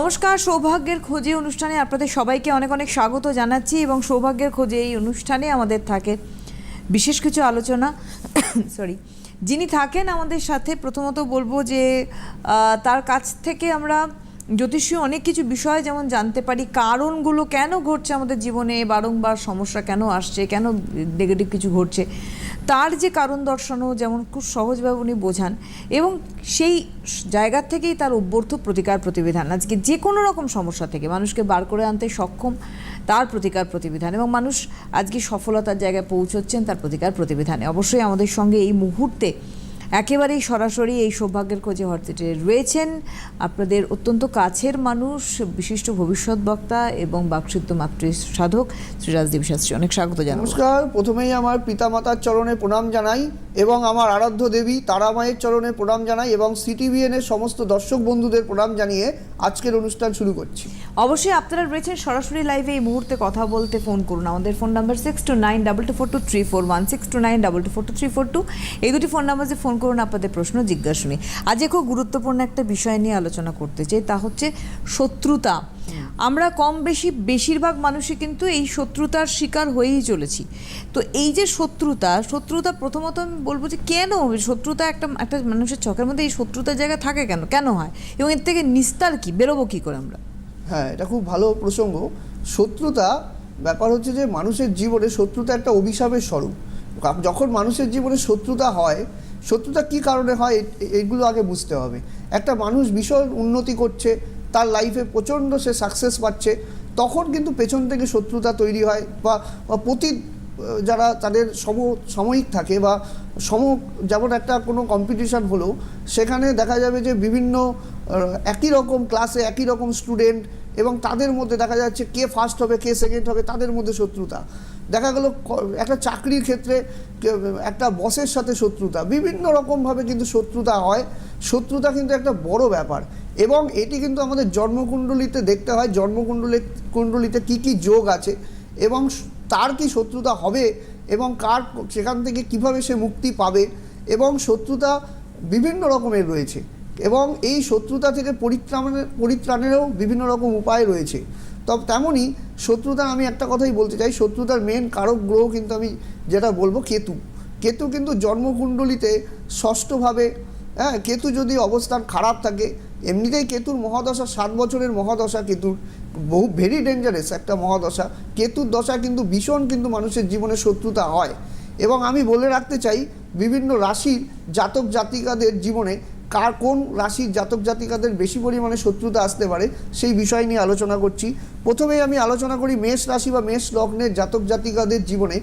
নমস্কার, সৌভাগ্যের খোঁজে অনুষ্ঠানে আপনাদের সবাইকে অনেক অনেক স্বাগত জানাচ্ছি এবং সৌভাগ্যের খোঁজে এই অনুষ্ঠানে আমাদের থাকে বিশেষ কিছু আলোচনা সরি যিনি থাকেন আমাদের সাথে প্রথমত বলব যে তার কাছ থেকে আমরা জ্যোতিষীয় অনেক কিছু বিষয় যেমন জানতে পারি, কারণগুলো কেন ঘটছে আমাদের জীবনে, বারংবার সমস্যা কেন আসছে, কেন নেগেটিভ কিছু ঘটছে তার যে কারণ দর্শনও যেমন খুব সহজভাবে উনি বোঝান এবং সেই জায়গা থেকেই তার অভ্যর্থ প্রতিকার প্রতিবিধান। আজকে যে কোনো রকম সমস্যা থেকে মানুষকে বার করে আনতে সক্ষম তার প্রতিকার প্রতিবিধান এবং মানুষ আজকে সফলতার জায়গায় পৌঁছচ্ছেন তার প্রতিকার প্রতিবিধানে। অবশ্যই আমাদের সঙ্গে এই মুহূর্তে একেবারেই সরাসরি এই সৌভাগ্যের খোঁজে হরতেটে রয়েছেন আপনাদের অত্যন্ত কাছের মানুষ বিশিষ্ট ভবিষ্যৎ বক্তা এবং বাকসিদ্ধ মাতৃ সাধক শ্রী রাজদীপ শাস্ত্রী। অনেক স্বাগত জানাব। নমস্কার। প্রথমেই আমার পিতামাতার চরণে প্রণাম জানাই এবং আমার আরাধ্য দেবী তারামায়ের চরণে প্রণাম জানাই এবং সিটিভিএন এর সমস্ত দর্শক বন্ধুদের প্রণাম জানিয়ে আজকের অনুষ্ঠান শুরু করছি। অবশ্যই আপনারা রয়েছেন সরাসরি লাইভে এই মুহূর্তে কথা বলতে ফোন করুন। আমাদের phone number six two nine double two four two three four one six two nine double two four two three four two এই দুটি ফোন নাম্বারে ফোন করুন আপনাদের প্রশ্ন জিজ্ঞাসনী আজকে খুব গুরুত্বপূর্ণ একটা বিষয় নিয়ে আলোচনা করতে চাই তা হচ্ছে শত্রুতা। আমরা কম বেশি বেশিরভাগ মানুষই কিন্তু এই শত্রুতার শিকার হয়েই চলেছি। তো এই যে শত্রুতা শত্রুতা প্রথমত আমি বলব যে কেন? শত্রুতা একটা একটা মানুষের চোখের মধ্যে এই শত্রুতার জায়গা থাকে কেন? কেন হয়? এবং এর থেকে নিস্তার কি? বেরোবো কি করে আমরা? হ্যাঁ এটা খুব ভালো প্রসঙ্গ। শত্রুতা ব্যাপার হচ্ছে যে মানুষের জীবনে শত্রুতা একটা অভিশাপের স্বরূপ। যখন মানুষের জীবনে শত্রুতা হয় শত্রুতা কী কারণে হয়, এ- এইগুলো আগে বুঝতে হবে। একটা মানুষ ভীষণ উন্নতি করছে, তার লাইফে প্রচণ্ড সে সাকসেস পাচ্ছে, তখন কিন্তু পেছন থেকে শত্রুতা তৈরি হয় বা প্রতি যারা তাদের সম, সাময়িক থাকে বা সম, যেমন একটা কোনো কম্পিটিশান হলো, সেখানে দেখা যাবে যে বিভিন্ন একই রকম ক্লাসে একই রকম স্টুডেন্ট এবং তাদের মধ্যে দেখা যাচ্ছে কে ফার্স্ট হবে, কে সেকেন্ড হবে, তাদের মধ্যে শত্রুতা। দেখা গেল একটা চাকরির ক্ষেত্রে একটা বসের সাথে শত্রুতা, বিভিন্ন রকমভাবে কিন্তু শত্রুতা হয়। শত্রুতা কিন্তু একটা বড় ব্যাপার। এবং এটি কিন্তু আমাদের জন্মকুণ্ডলিতে দেখতে হয়, জন্মকুণ্ডলী, কুণ্ডলিতে কী কী যোগ আছে এবং তার কি শত্রুতা হবে এবং কার সেখান থেকে কীভাবে সে মুক্তি পাবে এবং শত্রুতা বিভিন্ন রকমের রয়েছে। এবং এই শত্রুতা থেকে পরিত্রাণের পরিত্রাণেরও বিভিন্ন রকম উপায় রয়েছে। তবে তেমনই শত্রুতা, আমি একটা কথাই বলতে চাই, শত্রুতার মেন কারক গ্রহ কিন্তু আমি যেটা বলব কেতু। কেতু কিন্তু জন্মকুণ্ডলিতে ষষ্ঠভাবে হ্যাঁ কেতু যদি অবস্থান খারাপ থাকে, এমনিতেই কেতুর মহাদশা সাত বছরের মহাদশা কেতুর, বহু ভেরি ডেঞ্জারাস একটা মহাদশা। কেতুর দশা কিন্তু ভীষণ কিন্তু মানুষের জীবনে শত্রুতা হয়। এবং আমি বলে রাখতে চাই, বিভিন্ন রাশির জাতক জাতিকাদের জীবনে কার কোন রাশির জাতক জাতিকাদের বেশি পরিমাণে শত্রুতা আসতে পারে সেই বিষয় নিয়ে আলোচনা করছি। প্রথমেই আমি আলোচনা করি মেষ রাশি বা মেষ লগ্নের জাতক জাতিকাদের জীবনে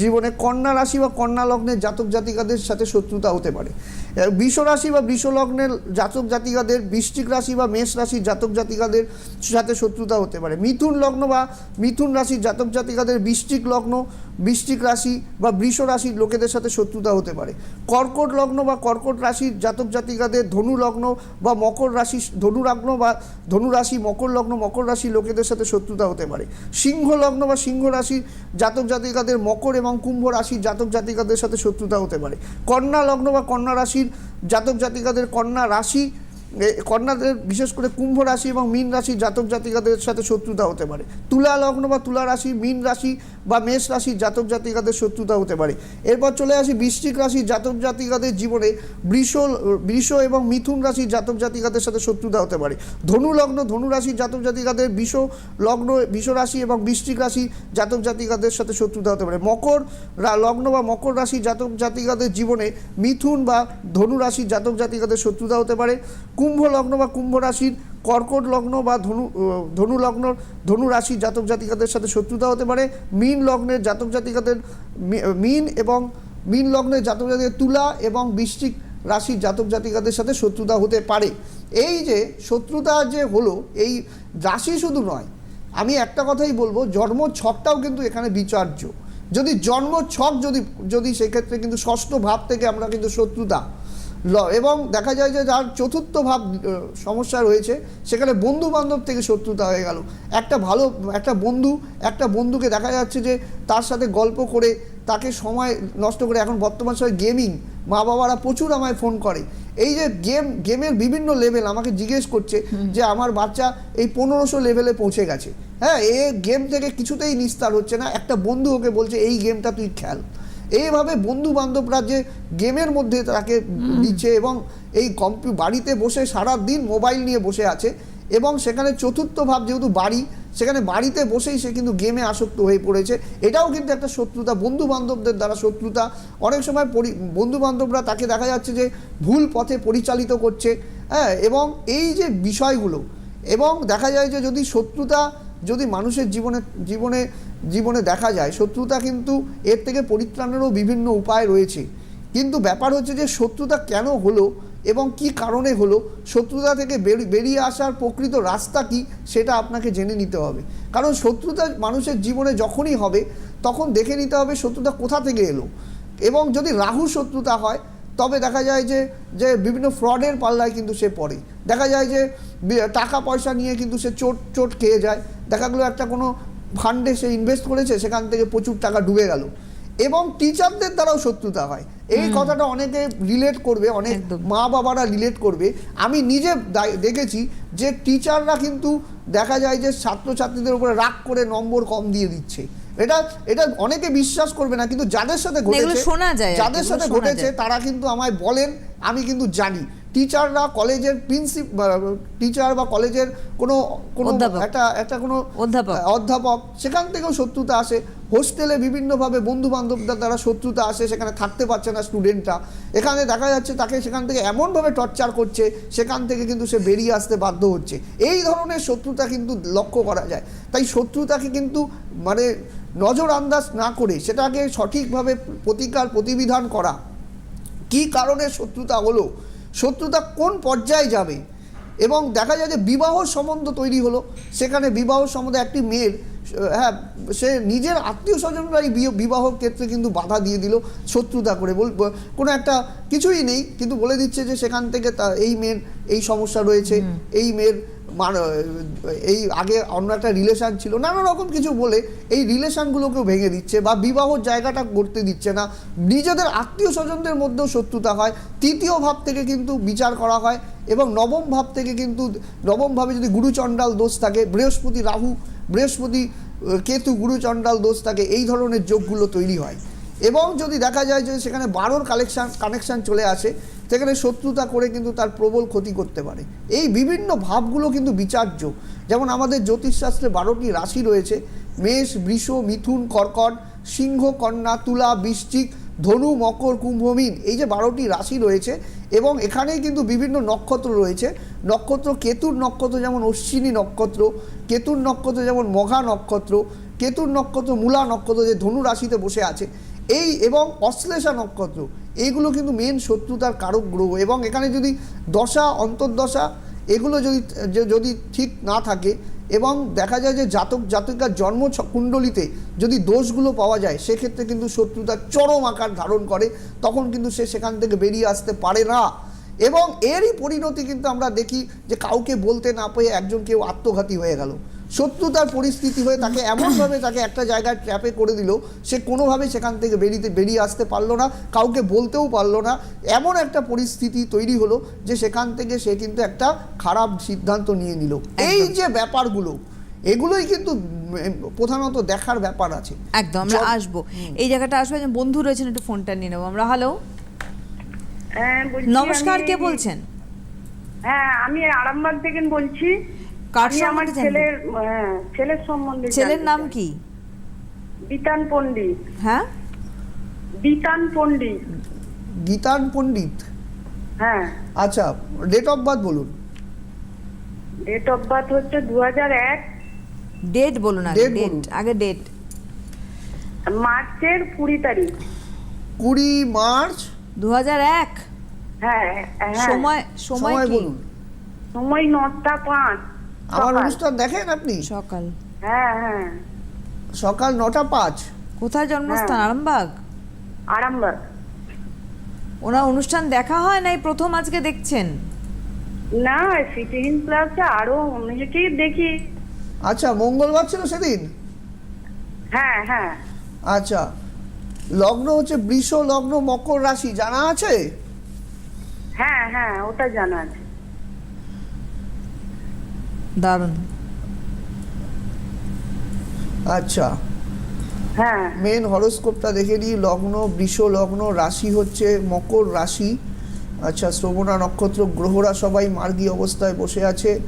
জীবনে কন্যা রাশি বা কন্যা লগ্নের জাতক জাতিকাদের সাথে শত্রুতা হতে পারে। বৃষ রাশি বা বৃষ লগ্নের জাতক জাতিকাদের, বৃশ্চিক রাশি বা মেষ রাশির জাতক জাতিকাদের সাথে শত্রুতা হতে পারে। মিথুন লগ্ন বা মিথুন রাশির জাতক জাতিকাদের বৃশ্চিক লগ্ন, বৃশ্চিক রাশি বা বৃষ রাশির লোকেদের সাথে শত্রুতা হতে পারে। কর্কট লগ্ন বা কর্কট রাশির জাতক জাতিকাদের ধনু লগ্ন বা মকর রাশি ধনু লগ্ন বা ধনু রাশি মকর লগ্ন, মকর রাশি লোকেদের সাথে শত্রুতা হতে পারে। সিংহ লগ্ন বা সিংহ রাশির জাতক জাতিকাদের মকর এবং কুম্ভ রাশির জাতক জাতিকাদের সাথে শত্রুতা হতে পারে। কন্যা লগ্ন বা কন্যা রাশির জাতক জাতিকাদের কন্যা রাশি কন্যাদের বিশেষ করে কুম্ভ রাশি এবং মীন রাশির জাতক জাতিকাদের সাথে শত্রুতা হতে পারে। তুলা লগ্ন বা তুলা রাশি, মীন রাশি বা মেষ রাশির জাতক জাতিকাদের শত্রুতা হতে পারে। এরপর চলে আসি বৃশ্চিক রাশি জাতক জাতিকাদের জীবনে বৃষ বৃষ এবং মিথুন রাশির জাতক জাতিকাদের সাথে শত্রুতা হতে পারে। ধনু লগ্ন, ধনু রাশির জাতক জাতিকাদের বিষ লগ্ন, বিষ রাশি এবং বৃশ্চিক রাশি জাতক জাতিকাদের সাথে শত্রুতা হতে পারে। মকর লগ্ন বা মকর রাশি জাতক জাতিকাদের জীবনে মিথুন বা ধনু রাশির জাতক জাতিকাদের শত্রুতা হতে পারে। কুম্ভ লগ্ন বা কুম্ভ রাশির কর্কট লগ্ন বা ধনু ধনু লগ্ন ধনু রাশির জাতক জাতিকাদের সাথে শত্রুতা হতে পারে। মীন লগ্নের জাতক জাতিকাদের মীন এবং মীন লগ্নের জাতক জাতিকাদের তুলা এবং বৃশ্চিক রাশির জাতক জাতিকাদের সাথে শত্রুতা হতে পারে। এই যে শত্রুতা যে হলো, এই রাশি শুধু নয়, আমি একটা কথাই বলব জন্ম ছকটাও কিন্তু এখানে বিচার্য। যদি জন্ম ছক যদি যদি সেক্ষেত্রে কিন্তু ষষ্ঠ ভাব থেকে আমরা কিন্তু শত্রুতা। এবং দেখা যায় যে যার চতুর্থ ভাব সমস্যা রয়েছে সেখানে বন্ধু বান্ধব থেকে শত্রুতা হয়ে গেল। একটা ভালো একটা বন্ধু একটা বন্ধুকে দেখা যাচ্ছে যে তার সাথে গল্প করে তাকে সময় নষ্ট করে এখন বর্তমান সময় গেমিং মা বাবারা প্রচুর আমায় ফোন করে। এই যে গেম গেমের বিভিন্ন লেভেল আমাকে জিজ্ঞেস করছে যে আমার বাচ্চা এই পনেরোশো লেভেলে পৌঁছে গেছে। হ্যাঁ এ গেম থেকে কিছুতেই নিস্তার হচ্ছে না। একটা বন্ধু ওকে বলছে এই গেমটা তুই খেল। এইভাবে বন্ধু বান্ধবরা যে গেমের মধ্যে তাকে দিচ্ছে এবং এই কম্পিউ বাড়িতে বসে সারা দিন মোবাইল নিয়ে বসে আছে এবং সেখানে চতুর্থ ভাব যেহেতু বাড়ি সেখানে বাড়িতে বসেই সে কিন্তু গেমে আসক্ত হয়ে পড়েছে। এটাও কিন্তু একটা শত্রুতা বন্ধু বান্ধবদের দ্বারা শত্রুতা। অনেক সময় পরি বন্ধু বান্ধবরা তাকে দেখা যাচ্ছে যে ভুল পথে পরিচালিত করছে হ্যাঁ এবং এই যে বিষয়গুলো এবং দেখা যায় যে যদি শত্রুতা যদি মানুষের জীবনে জীবনে জীবনে দেখা যায়, শত্রুতা কিন্তু এর থেকে পরিত্রাণেরও বিভিন্ন উপায় রয়েছে। কিন্তু ব্যাপার হচ্ছে যে শত্রুতা কেন হলো এবং কি কারণে হলো, শত্রুতা থেকে বেরিয়ে আসার প্রকৃত রাস্তা কি, সেটা আপনাকে জেনে নিতে হবে। কারণ শত্রুতা মানুষের জীবনে যখনই হবে, তখন দেখে নিতে হবে শত্রুতা কোথা থেকে এলো। এবং যদি রাহু শত্রুতা হয় তবে দেখা যায় যে যে বিভিন্ন ফ্রডের পাল্লায় কিন্তু সে পড়ে। দেখা যায় যে টাকা পয়সা নিয়ে কিন্তু সে চোট চোট খেয়ে যায়। দেখা গেলো একটা কোনো ফান্ডে সে ইনভেস্ট করেছে সেখান থেকে প্রচুর টাকা ডুবে গেল। এবং টিচারদের দ্বারাও শত্রুতা হয়। এই কথাটা অনেকে রিলেট করবে অনেক মা বাবারা রিলেট করবে। আমি নিজে দায়- দেখেছি যে টিচাররা কিন্তু দেখা যায় যে ছাত্রছাত্রীদের উপরে রাগ করে নম্বর কম দিয়ে দিচ্ছে। এটা এটা অনেকে বিশ্বাস করবে না কিন্তু যাদের সাথে ঘটেছে শোনা যায় যাদের সাথে ঘটেছে তারা কিন্তু আমায় বলেন আমি কিন্তু জানি। টিচাররা কলেজের প্রিন্সিপ টিচার বা কলেজের কোনো কোনো। একটা একটা কোনো অধ্যাপক। অধ্যাপক সেখান থেকেও শত্রুতা আসে। হোস্টেলে বিভিন্নভাবে বন্ধু বান্ধবদের দ্বারা শত্রুতা আসে সেখানে থাকতে পারছে না স্টুডেন্টরা। এখানে দেখা যাচ্ছে তাকে সেখান থেকে এমনভাবে টর্চার করছে সেখান থেকে কিন্তু সে বেরিয়ে আসতে বাধ্য হচ্ছে। এই ধরনের শত্রুতা কিন্তু লক্ষ্য করা যায়। তাই শত্রুতাকে কিন্তু মানে নজর আন্দাজ না করে সেটাকে সঠিকভাবে প্রতিকার প্রতিবিধান করা। কি কারণে শত্রুতা হলো? শত্রুতা কোন পর্যায়ে যাবে? এবং দেখা যায় যে বিবাহ সম্বন্ধ তৈরি হলো। সেখানে বিবাহ সম্বন্ধে একটি মেয়ের হ্যাঁ সে নিজের আত্মীয় স্বজনরাই বিবাহ ক্ষেত্রে কিন্তু বাধা দিয়ে দিল শত্রুতা করে। বল কোনো একটা কিছুই নেই কিন্তু বলে দিচ্ছে যে সেখান থেকে তা এই মেয়ের এই সমস্যা রয়েছে এই মেয়ের এই আগে অন্য একটা রিলেশন ছিল, নানা রকম কিছু বলে এই রিলেশনগুলোকেও ভেঙে দিচ্ছে বা বিবাহর জায়গাটা করতে দিচ্ছে না। নিজেদের আত্মীয় স্বজনদের মধ্যেও শত্রুতা হয়। তৃতীয় ভাব থেকে কিন্তু বিচার করা হয় এবং নবম ভাব থেকে কিন্তু নবমভাবে যদি গুরুচণ্ডাল দোষ থাকে, বৃহস্পতি রাহু, বৃহস্পতি কেতু, গুরুচণ্ডাল দোষ থাকে, এই ধরনের যোগগুলো তৈরি হয়। এবং যদি দেখা যায় যে সেখানে বারোর কালেকশান কানেকশান চলে আসে সেখানে শত্রুতা করে কিন্তু তার প্রবল ক্ষতি করতে পারে। এই বিভিন্ন ভাবগুলো কিন্তু বিচার্য। যেমন আমাদের জ্যোতিষশাস্ত্রে বারোটি রাশি রয়েছে। মেষ, বৃষ, মিথুন, কর্কট, সিংহ, কন্যা, তুলা, বৃশ্চিক, ধনু, মকর, কুম্ভ, মীন এই যে বারোটি রাশি রয়েছে এবং এখানেই কিন্তু বিভিন্ন নক্ষত্র রয়েছে। নক্ষত্র কেতুর নক্ষত্র যেমন অশ্বিনী নক্ষত্র, কেতুর নক্ষত্র যেমন মঘা নক্ষত্র, কেতুর নক্ষত্র মূলা নক্ষত্র যে ধনু রাশিতে বসে আছে এই এবং অশ্লেষা নক্ষত্র এইগুলো কিন্তু মেন শত্রুতার কারক গ্রহ এবং এখানে যদি দশা, অন্তর্দশা, এগুলো যদি যদি ঠিক না থাকে এবং দেখা যায় যে জাতক, জাতিকার জন্ম কুণ্ডলিতে যদি দোষগুলো পাওয়া যায়, সেক্ষেত্রে কিন্তু শত্রুতা চরম আকার ধারণ করে, তখন কিন্তু সে সেখান থেকে বেরিয়ে আসতে পারে না। এবং এরই পরিণতি কিন্তু আমরা দেখি যে কাউকে বলতে না পেয়ে একজন কেউ আত্মঘাতী হয়ে গেল। শত্রুতার পরিস্থিতি হয়ে তাকে এমনভাবে তাকে একটা জায়গায় ট্র্যাপে করে দিল সে কোনোভাবে সেখান থেকে বেরিয়ে বেরিয়ে আসতে পারল না কাউকে বলতেও পারল না। এমন একটা পরিস্থিতি তৈরি হলো যে সেখান থেকে সে কিন্তু একটা খারাপ সিদ্ধান্ত নিয়ে নিল। এই যে ব্যাপারগুলো এগুলোই কিন্তু প্রধানত দেখার ব্যাপার আছে। একদম আমরা আসব। এই জায়গাটা আসব একজন বন্ধু রয়েছেন একটু ফোনটা নিয়ে নেব। আমরা হ্যালো হ্যাঁ নমস্কার কে বলছেন? হ্যাঁ আমি আরামবাগ থেকে বলছি। কার আমার সম্বন্ধে ছেলের হ্যাঁ, ছেলের সম্বন্ধে ছেলের নাম কি? বিতান পণ্ডিত। হ্যাঁ? বিতান পণ্ডিত। গীতান পণ্ডিত? হ্যাঁ। আচ্ছা ডেট অফ বার্থ বলুন। ডেট অফ বার্থ হচ্ছে দু হাজার এক। ডেট বলুন আগে ডেট আগে ডেট মার্চের কুড়ি তারিখ। কুড়ি মার্চ? দু হাজার এক? হ্যাঁ হ্যাঁ। সময় সময় সময় বলুন। সময় নটা পাঁচ। আমার সকাল। অনুষ্ঠান দেখেন আপনি? সকাল। হ্যাঁ হ্যাঁ। সকাল নটা পাঁচ। কোথায় জন্মস্থান? হ্যাঁ। আরামবাগ? আরামবাগ। ওনার অনুষ্ঠান দেখা হয় নাই? প্রথম আজকে দেখছেন? না সিটিহীন প্লাসে আরও অনেকেই দেখি। আচ্ছা মঙ্গলবার ছিল সেদিন? হ্যাঁ হ্যাঁ। আচ্ছা। লগ্ন হচ্ছে বৃষ লগ্ন মকর রাশি জানা আছে? হ্যাঁ হ্যাঁ ওটা জানা আছে। দারুণ। আচ্ছা। হ্যাঁ। মেন হরোস্কোপটা দেখে নিই লগ্ন বৃষ লগ্ন রাশি হচ্ছে মকর রাশি। আচ্ছা শ্রবণা নক্ষত্র গ্রহরা সবাই মার্গী অবস্থায় বসে আছে।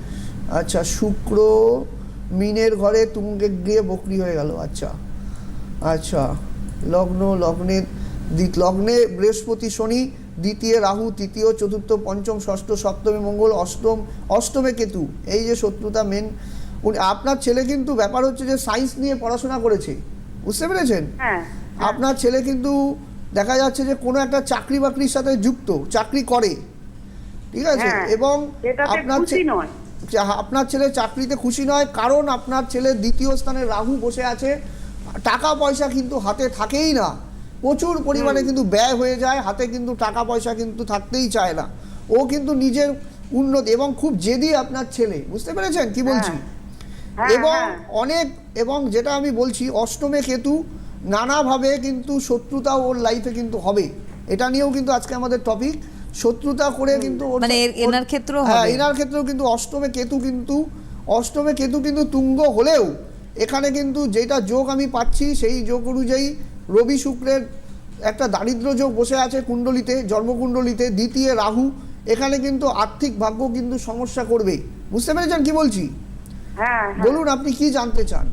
আচ্ছা শুক্র মিনের ঘরে তুঙ্গে গিয়ে বকরি হয়ে গেল আচ্ছা। আচ্ছা লগ্ন লগ্নের লগ্নে বৃহস্পতি শনি দ্বিতীয় রাহু তৃতীয় চতুর্থ পঞ্চম ষষ্ঠ সপ্তমী মঙ্গল অষ্টম অষ্টমে কেতু। এই যে শত্রুতা মেন আপনার ছেলে কিন্তু ব্যাপার হচ্ছে যে সায়েন্স নিয়ে পড়াশোনা করেছে। বুঝতে পেরেছেন? হ্যাঁ আপনার ছেলে কিন্তু দেখা যাচ্ছে যে কোনো একটা চাকরি বাকরির সাথে যুক্ত চাকরি করে। ঠিক আছে? হ্যাঁ, এবং আপনার আপনার ছেলে চাকরিতে খুশি নয় কারণ আপনার ছেলে দ্বিতীয় স্থানে রাহু বসে আছে। টাকা পয়সা কিন্তু হাতে থাকেই না। প্রচুর পরিমাণে কিন্তু ব্যয় হয়ে যায় হাতে কিন্তু টাকা পয়সা কিন্তু থাকতেই চায় না। ও কিন্তু নিজের উন্নতি এবং খুব জেদি আপনার ছেলে বুঝতে পেরেছেন কি বলছি? হ্যাঁ, এবং হ্যাঁ। অনেক এবং যেটা আমি বলছি অষ্টমে কেতু নানাভাবে কিন্তু শত্রুতা ওর লাইফে কিন্তু হবে। এটা নিয়েও কিন্তু আজকে আমাদের টপিক শত্রুতা করে কিন্তু ওর- মানে এনার ক্ষেত্রেও হ্যাঁ এনার ক্ষেত্রেও কিন্তু অষ্টমে কেতু কিন্তু অষ্টমে কেতু কিন্তু তুঙ্গ হলেও এখানে কিন্তু যেটা যোগ আমি পাচ্ছি সেই যোগ অনুযায়ী রবি শুক্রের একটা দারিদ্র যোগ বসে আছে কুণ্ডলিতে জন্মকুণ্ডলিতে দ্বিতীয় রাহু। এখানে কিন্তু আর্থিক ভাগ্য কিন্তু সমস্যা করবে বুঝতে পেরেছেন কি বলছি? হ্যাঁ হ্যাঁ। বলুন আপনি কি জানতে চান?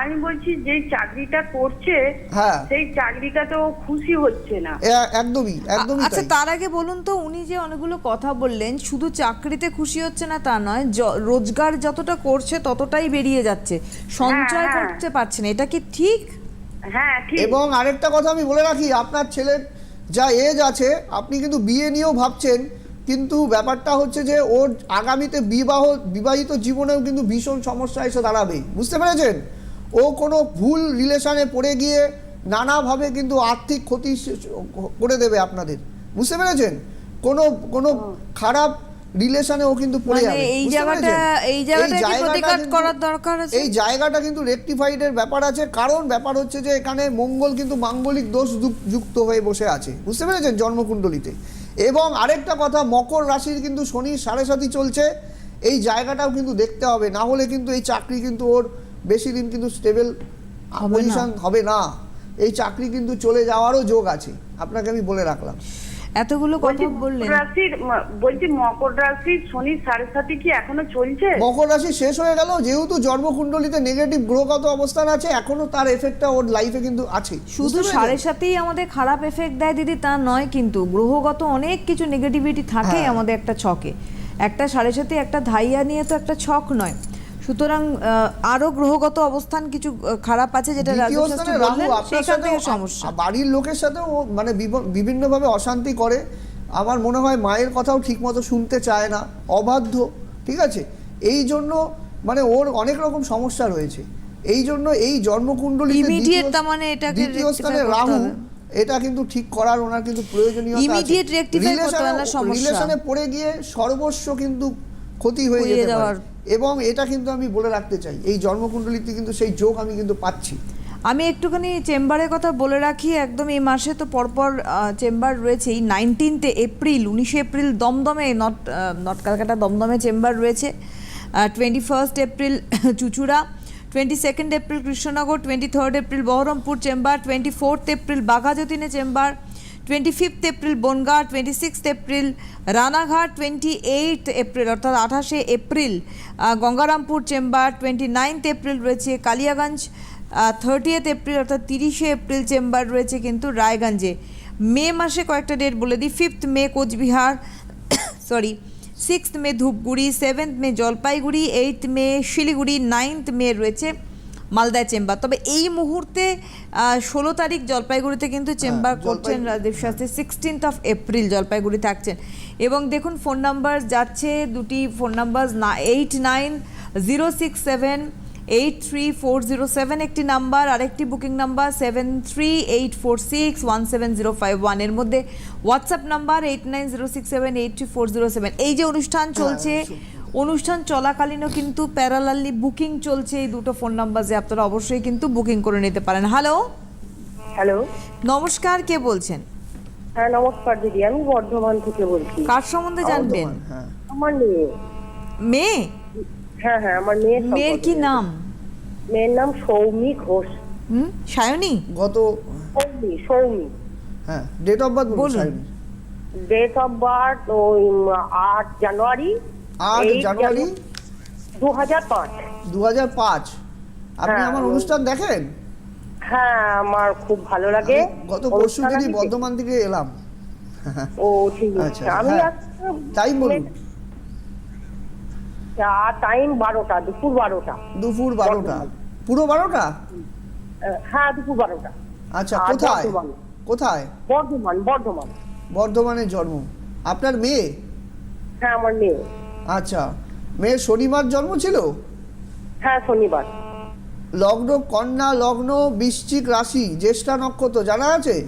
আমি বলছি যে চাকরিটা করছে হ্যাঁ। সেই চাকরিটাতে ও খুশি হচ্ছে না। একদমই একদমই আচ্ছা তার আগে বলুন তো উনি যে অনেকগুলো কথা বললেন শুধু চাকরিতে খুশি হচ্ছে না তা নয় রোজগার যতটা করছে ততটাই বেরিয়ে যাচ্ছে। সঞ্চয় হ্যাঁ। করতে পারছে না এটা কি ঠিক হ্যাঁ ঠিক? এবং আরেকটা কথা আমি বলে রাখি আপনার ছেলের যা এজ আছে আপনি কিন্তু বিয়ে নিয়েও ভাবছেন কিন্তু ব্যাপারটা হচ্ছে যে ওর আগামীতে বিবাহ বিবাহিত জীবনেও কিন্তু ভীষণ সমস্যা এসে দাঁড়াবে। বুঝতে পেরেছেন? ও কোনো ভুল রিলেশনে পড়ে গিয়ে নানাভাবে কিন্তু আর্থিক ক্ষতি করে দেবে আপনাদের। বুঝতে পেরেছেন? কোনো কোনো খারাপ রিলেশনে ও কিন্তু পড়ে মানে যাবে এই জায়গাটা- এই জায়গাটা প্রতিকার করার দরকার আছে? এই জায়গাটা কিন্তু রেকটিফাইডের ব্যাপার আছে কারণ ব্যাপার হচ্ছে যে এখানে মঙ্গল কিন্তু মাঙ্গলিক দোষ যুক্ত হয়ে বসে আছে বুঝতে পেরেছেন? জন্মকুণ্ডলিতে। এবং আরেকটা কথা মকর রাশির কিন্তু শনি সাড়ে সাথী চলছে এই জায়গাটাও কিন্তু দেখতে হবে না হলে কিন্তু এই চাকরি কিন্তু ওর বেশি দিন কিন্তু স্টেবল পজিশন হবে না। এই চাকরি কিন্তু চলে যাওয়ারও যোগ আছে আপনাকে আমি বলে রাখলাম। এতগুলো কথা বললেন। রাশির বলছি মকর রাশির শনির সাড়ে সাথে কি এখনও চলছে? মকর রাশি শেষ হয়ে গেল যেহেতু জন্মকুণ্ডলিতে নেগেটিভ গ্রহগত অবস্থান আছে এখনও তার এফেক্টটা ওর লাইফে কিন্তু আছে শুধু সাড়ে সাথেই আমাদের খারাপ এফেক্ট দেয় দিদি তা নয় কিন্তু গ্রহগত অনেক কিছু নেগেটিভিটি থাকে হ্যাঁ। আমাদের একটা ছকে। একটা সাড়ে সাথে একটা ধাইয়া নিয়ে তো একটা ছক নয়। সুতরাং আরও গ্রহগত অবস্থান কিছু খারাপ আছে যেটা সেখান থেকে সমস্যা। বাড়ির লোকের সাথেও ও মানে বিভ- বিভিন্নভাবে অশান্তি করে। আমার মনে হয় মায়ের কথাও ঠিকমতো শুনতে চায় না অবাধ্য ঠিক আছে? এই জন্য মানে ওর অনেক রকম সমস্যা রয়েছে। এই জন্য এই জন্মকুণ্ডলী তার মানে এটাকে দ্বিতীয় স্থানে রাহু এটা কিন্তু ঠিক করার ওনার কিন্তু প্রয়োজনীয়তা করতে সমস্যা। রিলেশনে পড়ে গিয়ে সর্বস্ব কিন্তু ক্ষতি হয়ে যেতে যাওয়ার। পারে এবং এটা কিন্তু আমি বলে রাখতে চাই এই জন্মকুণ্ডলীতে কিন্তু সেই যোগ আমি কিন্তু পাচ্ছি। আমি একটুখানি চেম্বারের কথা বলে রাখি একদম এই মাসে তো পরপর চেম্বার রয়েছে। রয়েছেই নাইনটিনতে এপ্রিল উনিশে এপ্রিল দমদমে নট নট ক্যালকাটা দমদমে চেম্বার রয়েছে। Twenty first April Chuchura twenty second April Krishnanagar twenty third April Baharampur chamber twenty fourth April বাঘাযতীনে chamber twenty fifth April Bongaon twenty sixth April Ranaghat twenty eight April অর্থাৎ আঠাশে April Gangarampur chamber twenty ninth April রয়েছে Kaliaganj thirtieth April অর্থাৎ তিরিশে April chamber রয়েছে কিন্তু রায়গঞ্জে। মে মাসে কয়েকটা ডেট বলে দিই fifth May Cooch Behar sorry sixth May Dhupguri seventh May Jalpaiguri eighth May Siliguri ninth May রয়েছে মালদায় চেম্বার। তবে এই মুহূর্তে ষোলো তারিখ জলপাইগুড়িতে কিন্তু চেম্বার করছেন। Rajdeep Shastri. Sixteenth of April Jalpaiguri থাকছেন। এবং দেখুন ফোন নাম্বার যাচ্ছে দুটি ফোন নাম্বার না eight nine zero six seven eight three four zero seven একটি নাম্বার আরেকটি booking number seven three eight four six one seven zero five ওয়ানের মধ্যে WhatsApp number eight nine zero six seven eight three four zero seven এই যে অনুষ্ঠান চলছে অনুষ্ঠান চলাকালীনও কিন্তু প্যারালালি বুকিং চলছে। এই দুটো ফোন নাম্বার যে আপনারা অবশ্যই কিন্তু বুকিং করে নিতে পারেন। হ্যালো হ্যালো নমস্কার কে বলছেন? হ্যাঁ নমস্কার দিদি আমি বর্ধমান থেকে বলছি। কার সম্বন্ধে জানবেন? হ্যাঁ। আমার মেয়ে। মেয়ে? হ্যাঁ হ্যাঁ আমার মেয়ে মেয়ের কি নাম? মেয়ের নাম সৌমি ঘোষ। হুম সায়নী? গত সৌমি সৌমি। হ্যাঁ ডেট অফ বার্থ বলুন। ডেট অফ বার্থ ওই আট জানুয়ারি আট জানুয়ারি দু হাজার পাঁচ। দু হাজার পাঁচ। আপনি হ্যাঁ, আমার অনুষ্ঠান দেখেন? হ্যাঁ আমার খুব ভালো লাগে। গত পরশু দিনই বর্ধমান থেকে এলাম। ও ঠিক আচ্ছা, আছে আমি হ্যাঁ। টাইম বলুন। টাইম বারোটা দুপুর বারোটা। দুপুর বারোটা। পুরো বারোটা? হ্যাঁ দুপুর বারোটা। আচ্ছা কোথায়? বর্ধমান। কোথায়? বর্ধমান বর্ধমান। বর্ধমানে জন্ম। আপনার মেয়ে? হ্যাঁ আমার মেয়ে। আচ্ছা মেয়ের শনিবার জন্ম ছিল? হ্যাঁ শনিবার। লগ্ন কন্যা লগ্ন বৃশ্চিক রাশি জ্যেষ্ঠা নক্ষত্র জানা আছে?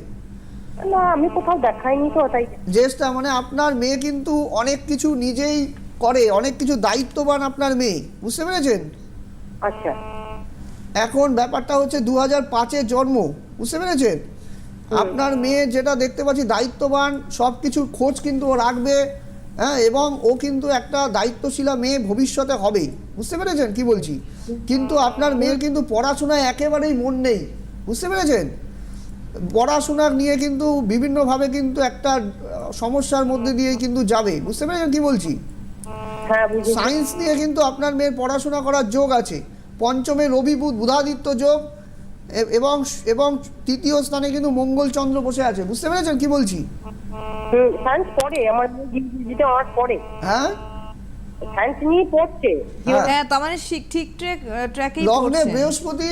না আমি কোথাও দেখাইনি তো তাই। জ্যেষ্ঠা মানে আপনার মেয়ে কিন্তু অনেক কিছু নিজেই করে অনেক কিছু দায়িত্ববান আপনার মেয়ে বুঝতে পেরেছেন? আচ্ছা। এখন ব্যাপারটা হচ্ছে দু হাজার পাঁচের জন্ম বুঝতে পেরেছেন? আপনার মেয়ে যেটা দেখতে পাচ্ছি দায়িত্ববান সব কিছুর খোঁজ কিন্তু ও রাখবে হ্যাঁ এবং ও কিন্তু একটা দায়িত্বশীলা মেয়ে ভবিষ্যতে হবেই। বুঝতে পেরেছেন কি বলছি? কিন্তু আপনার মেয়ের কিন্তু পড়াশোনায় একেবারেই মন নেই। বুঝতে পেরেছেন? পড়াশোনা নিয়ে কিন্তু বিভিন্নভাবে কিন্তু একটা সমস্যার মধ্যে দিয়ে কিন্তু যাবে। বুঝতে পেরেছেন কি বলছি? হ্যাঁ সায়েন্স নিয়ে কিন্তু আপনার মেয়ের পড়াশোনা করার যোগ আছে। পঞ্চমে রবি বুধ বুধাদিত্য যোগ এবং এবং তৃতীয় স্থানে কিন্তু মঙ্গল চন্দ্র বসে আছে। বুঝতে পেরেছেন কি বলছি? সায়েন্স পড়ে আমার জিতে অনার্স পড়ে হ্যাঁ? সায়েন্স নিয়ে পড়ছে। হ্যাঁ। হ্যাঁ তার মানে ঠিক ঠিক ট্র্যাক ট্র্যাকেই লগ্নে বৃহস্পতি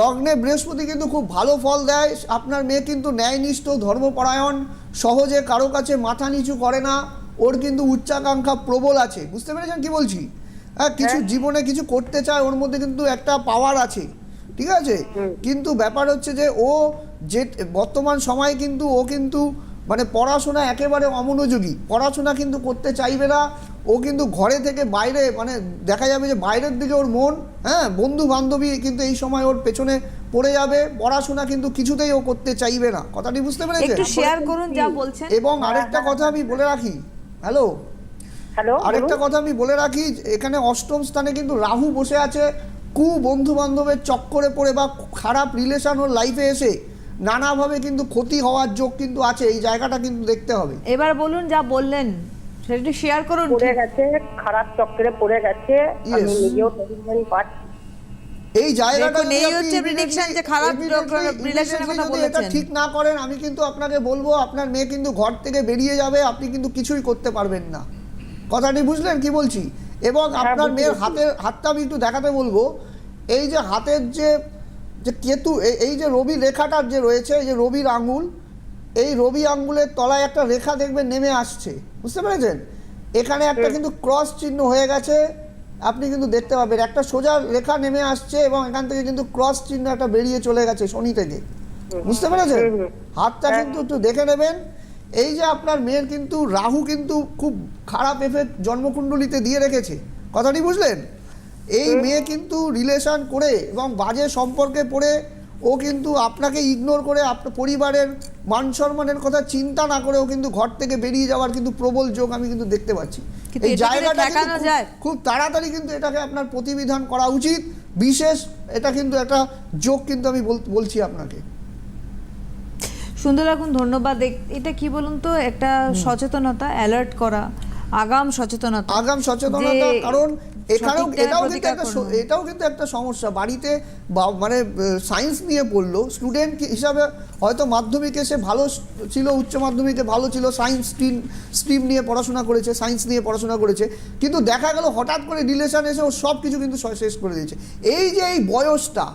লগ্নে বৃহস্পতি কিন্তু খুব ভালো ফল দেয়। আপনার মেয়ে কিন্তু ন্যায়নিষ্ঠ ধর্মপরায়ণ সহজে কারও কাছে মাথা নিচু করে না। ওর কিন্তু উচ্চাকাঙ্ক্ষা প্রবল আছে। বুঝতে পেরেছেন কি বলছি? হ্যাঁ কিছু জীবনে কিছু করতে চায় ওর মধ্যে কিন্তু একটা পাওয়ার আছে। ঠিক আছে? কিন্তু ব্যাপার হচ্ছে যে ও যে বর্তমান সময়ে কিন্তু ও কিন্তু মানে পড়াশোনা একেবারে অমনোযোগী। পড়াশোনা কিন্তু করতে চাইবে না ও কিন্তু ঘরে থেকে বাইরে মানে দেখা যাবে যে বাইরের দিকে ওর মন হ্যাঁ বন্ধু বান্ধবী কিন্তু এই সময় ওর পেছনে পড়ে যাবে পড়াশোনা কিন্তু কিছুতেই ও করতে চাইবে না। কথাটি বুঝতে পেরেছেন? একটু শেয়ার করুন যা বলছেন। এবং আরেকটা কথা আমি বলে রাখি হ্যালো? হ্যালো আরেকটা কথা আমি বলে রাখি এখানে অষ্টম স্থানে কিন্তু রাহু বসে আছে কু বন্ধু বান্ধবের চক্করে পড়ে বা খারাপ রিলেশন ওর লাইফে এসে নানাভাবে কিন্তু ক্ষতি হওয়ার যোগ কিন্তু আছে এই জায়গাটা কিন্তু দেখতে হবে। এবার বলুন যা বললেন সেটা শেয়ার করুন পড়ে গেছে খারাপ চক্করে পড়ে গেছে আমি নিজেও তদন্তকারী পাচ্ছি এই জায়গাটা এই হচ্ছে prediction যে খারাপ immediately কথা এটা বলেছেন। ঠিক না করেন আমি কিন্তু আপনাকে বলব আপনার মেয়ে কিন্তু ঘর থেকে বেরিয়ে যাবে আপনি কিন্তু কিছুই করতে পারবেন না। কথাটি বুঝলেন? কি বলছি? এবং আপনার মেয়ের। হাতের হাতটা আমি একটু দেখাতে বলব। এই যে হাতের যে যে কেতু এই- যে রবি রেখাটার যে রয়েছে এই যে রবির আঙ্গুল এই রবি আঙ্গুলের তলায় একটা রেখা দেখবেন নেমে আসছে। বুঝতে পেরেছেন? এখানে একটা কিন্তু ক্রস চিহ্ন হয়ে গেছে আপনি কিন্তু দেখতে পাবেন। একটা সোজা রেখা নেমে আসছে এবং এখান থেকে কিন্তু ক্রস চিহ্ন একটা বেরিয়ে চলে গেছে শনি থেকে। বুঝতে পেরেছেন। হাতটা কিন্তু একটু দেখে নেবেন। এই যে আপনার মেয়ের কিন্তু রাহু কিন্তু খুব খারাপ এফেক্ট জন্মকুণ্ডলিতে দিয়ে রেখেছে। কথাটি বুঝলেন? এই মেয়ে কিন্তু রিলেশন করে এবং বাজে সম্পর্কে পড়ে ও কিন্তু আপনাকে ইগনোর করে আপনার পরিবারের মান সম্মানের কথা চিন্তা না করে ও কিন্তু ঘর থেকে বেরিয়ে যাওয়ার কিন্তু প্রবল যোগ আমি কিন্তু দেখতে পাচ্ছি। এই জায়গাটা খুব- যায়? খুব তাড়াতাড়ি কিন্তু এটাকে আপনার প্রতিবিধান করা উচিত। বিশেষ এটা কিন্তু একটা যোগ কিন্তু আমি বল- বলছি আপনাকে। সুন্দর এখন ধন্যবাদ। এটা কি বলুন তো? একটা সচেতনতা অ্যালার্ট করা আগাম সচেতনতা। আগাম সচেতনতা কারণ এখানেও এটাও কিন্তু একটা এটাও কিন্তু একটা সমস্যা। বাড়িতে বা- মানে সায়েন্স নিয়ে পড়ল স্টুডেন্ট হিসাবে হয়তো মাধ্যমিকে সে ভালো ছিল উচ্চ মাধ্যমিকে ভালো ছিল সায়েন্স স্ট্রিম স্ট্রিম নিয়ে পড়াশোনা করেছে সায়েন্স নিয়ে পড়াশোনা করেছে কিন্তু দেখা গেল হঠাৎ করে রিলেশন এসে ও সব কিছু কিন্তু শেষ করে দিয়েছে। এই যে এই বয়সটা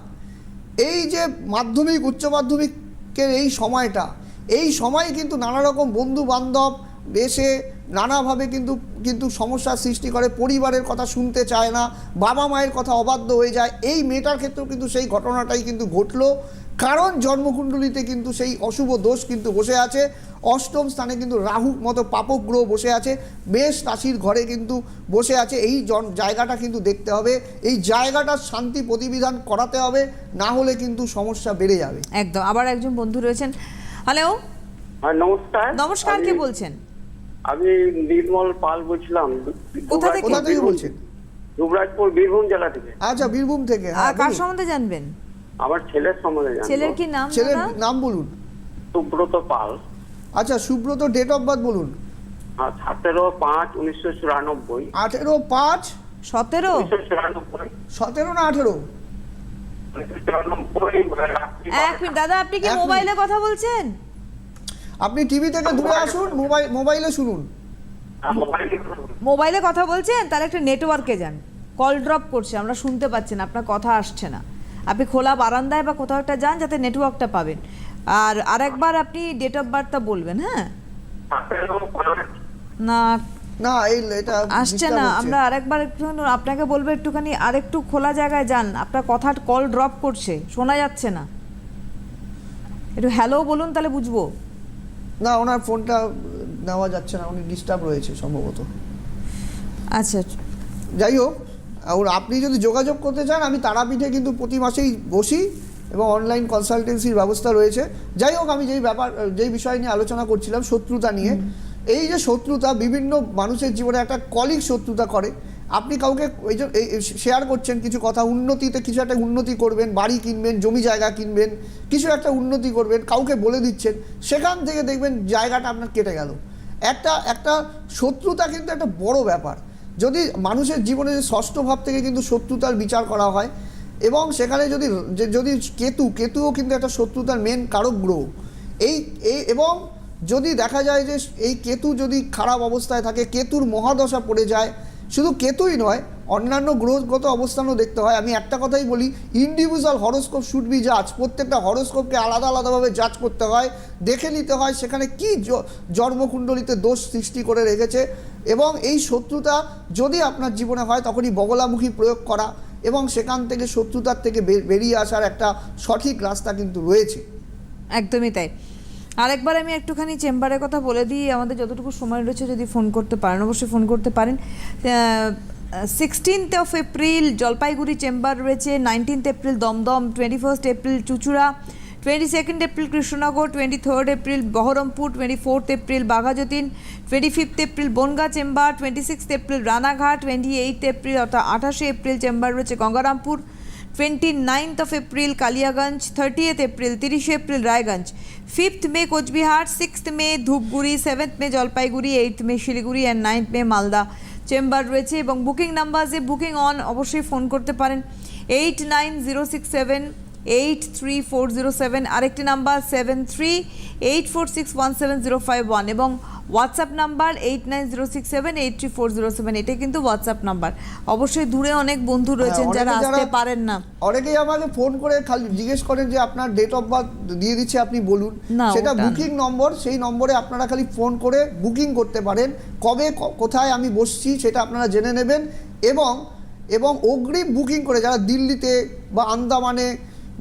এই যে মাধ্যমিক উচ্চ মাধ্যমিকের এই সময়টা এই সময় কিন্তু নানা রকম বন্ধু বান্ধব এসে নানাভাবে কিন্তু কিন্তু সমস্যার সৃষ্টি করে পরিবারের কথা শুনতে চায় না বাবা মায়ের কথা অবাধ্য হয়ে যায়। এই মেয়েটার ক্ষেত্রেও কিন্তু সেই ঘটনাটাই কিন্তু ঘটলো। কারণ জন্মকুণ্ডলিতে কিন্তু সেই অশুভ দোষ কিন্তু বসে আছে। অষ্টম স্থানে কিন্তু রাহু মতো পাপক গ্রহ বসে আছে। বেশ রাশির ঘরে কিন্তু বসে আছে। এই জন- জায়গাটা কিন্তু দেখতে হবে। এই জায়গাটার শান্তি প্রতিবিধান করাতে হবে। না হলে কিন্তু সমস্যা বেড়ে যাবে। একদম। আবার একজন বন্ধু রয়েছেন। হ্যালো? হ্যাঁ নমস্কার। নমস্কার কে বলছেন? আমি নির্মল পাল বলছিলাম। কোথা থেকে? কোথা থেকে বলছেন? যুবরাজপুর বীরভূম জেলা থেকে। আচ্ছা বীরভূম থেকে। আর হ্যাঁ কার সম্বন্ধে জানবেন? আমার ছেলের সম্বন্ধে জানব। ছেলের কি নাম ছেলের দাদা? নাম বলুন। সুব্রত পাল। আচ্ছা সুব্রত ডেট অফ বার্থ বলুন। আর সতেরো পাঁচ উনিশশো চুরানব্বই। আঠেরো পাঁচ? সতেরো? সতেরো না আঠেরো? এক মিনিট দাদা আপনি কি মোবাইলে কথা বলছেন? আপনি টিভি থেকে দূরে আসুন মোবাইল মোবাইলে শুনুন। মোবাইলে মোবাইলে কথা বলছেন তাহলে একটা নেটওয়ার্কে যান। কল ড্রপ করছে আমরা শুনতে পাচ্ছি না আপনার কথা আসছে না। আপনি খোলা বারান্দায় বা কোথাও একটা যান যাতে নেটওয়ার্কটা পাবেন। আর আরেকবার আপনি ডেট অফ বার্থটা বলবেন হ্যাঁ? না না এই এটা আসছে না। আমরা আরেকবার একটু আপনাকে বলব একটুখানি আরেকটু খোলা জায়গায় যান। আপনার কথা কল ড্রপ করছে শোনা যাচ্ছে না। একটু হ্যালো বলুন তাহলে বুঝব। না ওনার ফোনটা নেওয়া যাচ্ছে না উনি ডিস্টার্ব রয়েছে সম্ভবত। আচ্ছা। যাই হোক আর আপনি যদি যোগাযোগ করতে চান আমি তারাপীঠে কিন্তু প্রতি মাসেই বসি এবং অনলাইন কনসালটেন্সির ব্যবস্থা রয়েছে। যাই হোক আমি যেই ব্যাপার যেই বিষয় নিয়ে আলোচনা করছিলাম শত্রুতা নিয়ে এই যে শত্রুতা বিভিন্ন মানুষের জীবনে একটা কলিক শত্রুতা করে। আপনি কাউকে যে শেয়ার করছেন, কিছু কথা, উন্নতিতে কিছু একটা উন্নতি করবেন, বাড়ি কিনবেন, জমি জায়গা কিনবেন, কিছু একটা উন্নতি করবেন, কাউকে বলে দিচ্ছেন, সেখান থেকে দেখবেন জায়গাটা আপনার কেটে গেল। একটা একটা শত্রুতা কিন্তু একটা বড় ব্যাপার। যদি মানুষের জীবনে ষষ্ঠ ভাব থেকে কিন্তু শত্রুতার বিচার করা হয়, এবং সেখানে যদি যদি কেতু, কেতুও কিন্তু একটা শত্রুতার মেন কারক গ্রহ। এই এই, এবং যদি দেখা যায় যে এই কেতু যদি খারাপ অবস্থায় থাকে, কেতুর মহাদশা পড়ে যায় শুধু কেতুই নয়, অন্যান্য গ্রহগত অবস্থানও দেখতে হয়। আমি একটা কথাই বলি, ইন্ডিভিজুয়াল হরোস্কোপ শুড বি জাজ প্রত্যেকটা হরোস্কোপকে আলাদা আলাদাভাবে জাজ করতে হয়, দেখে নিতে হয় সেখানে কি জন্মকুণ্ডলিতে দোষ সৃষ্টি করে রেখেছে এবং এই শত্রুতা যদি আপনার জীবনে হয়, তখনই বগলামুখী প্রয়োগ করা এবং সেখান থেকে শত্রুতার থেকে বেরিয়ে আসার একটা সঠিক রাস্তা কিন্তু রয়েছে। একদমই তাই। আরেকবার আমি একটুখানি চেম্বারের কথা বলে দিই, আমাদের যতটুকু সময় রয়েছে যদি ফোন করতে পারেন, অবশ্যই ফোন করতে পারেন। Sixteenth of April Jalpaiguri chamber রয়েছে nineteenth April Dum Dum twenty first April Chuchura twenty second April Krishnanagar twenty third April Baharampur twenty fourth April Baghajatin twenty fifth April Bongaon chamber twenty sixth April Ranaghat twenty eighth April অর্থাৎ আঠাশে April chamber রয়েছে Gangarampur twenty ninth of April Kaliaganj thirtieth April তিরিশে April Raiganj. Fifth May Cooch Behar six May Dhupguri, seventh May Jalpaiguri eighth May Siliguri and ninth May Malda. Chamber রয়েছে এবং booking number যে booking on অবশ্যই phone করতে পারেন। Eight nine zero six seven, eight three four zero seven, আরেকটি number seven three, eight four six one seven zero five one এবং WhatsApp number eight nine zero six seven eight three four zero seven এটা কিন্তু WhatsApp number অবশ্যই দূরে অনেক বন্ধু রয়েছেন হ্যাঁ, যারা আসতে পারেন না। অনেকেই আমাকে ফোন করে খালি জিজ্ঞেস করেন যে আপনার ডেট অফ বার্থ দিয়ে দিচ্ছে আপনি বলুন। সেটা বুকিং নম্বর সেই নম্বরে আপনারা খালি ফোন করে বুকিং করতে পারেন। কবে কোথায় আমি বসছি সেটা আপনারা জেনে নেবেন এবং এবং অগ্রিম বুকিং করে যারা দিল্লিতে বা আন্দামানে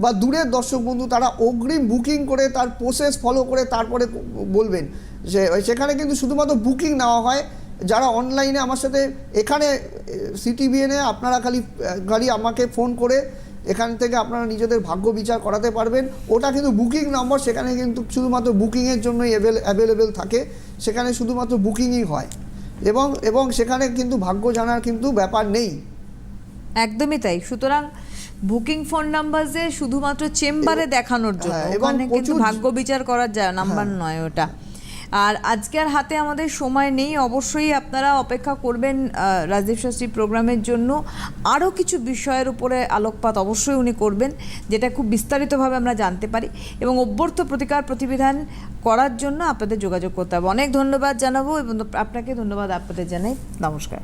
বা দূরের দর্শক বন্ধু তারা অগ্রিম বুকিং করে তার প্রসেস ফলো করে তারপরে বলবেন। যে সেখানে কিন্তু শুধুমাত্র বুকিং নেওয়া হয়। যারা অনলাইনে আমার সাথে এখানে সিটিবিএনে আপনারা খালি খালি আমাকে ফোন করে এখান থেকে আপনারা নিজেদের ভাগ্য বিচার করাতে পারবেন। ওটা কিন্তু বুকিং নম্বর সেখানে কিন্তু শুধুমাত্র বুকিংয়ের জন্যই অ্যাভেলেবেল থাকে। সেখানে শুধুমাত্র বুকিংই হয়। এবং এবং সেখানে কিন্তু ভাগ্য জানার কিন্তু ব্যাপার নেই। একদমই তাই। সুতরাং বুকিং ফোন নাম্বার যে শুধুমাত্র চেম্বারে দেখানোর জন্য। হ্যাঁ, এবং ভাগ্য বিচার করার যায় নাম্বার নয় ওটা। আর আজকের হাতে আমাদের সময় নেই। অবশ্যই আপনারা অপেক্ষা করবেন রাজদীপ শাস্ত্রী প্রোগ্রামের জন্য। আরও কিছু বিষয়ের উপরে আলোকপাত অবশ্যই উনি করবেন, যেটা খুব বিস্তারিতভাবে আমরা জানতে পারি এবং অভ্যর্থ প্রতিকার প্রতিবিধান করার জন্য আপনাদের যোগাযোগ করতে হবে। অনেক ধন্যবাদ জানাব এবং আপনাকে ধন্যবাদ আপনাদের জানাই। নমস্কার।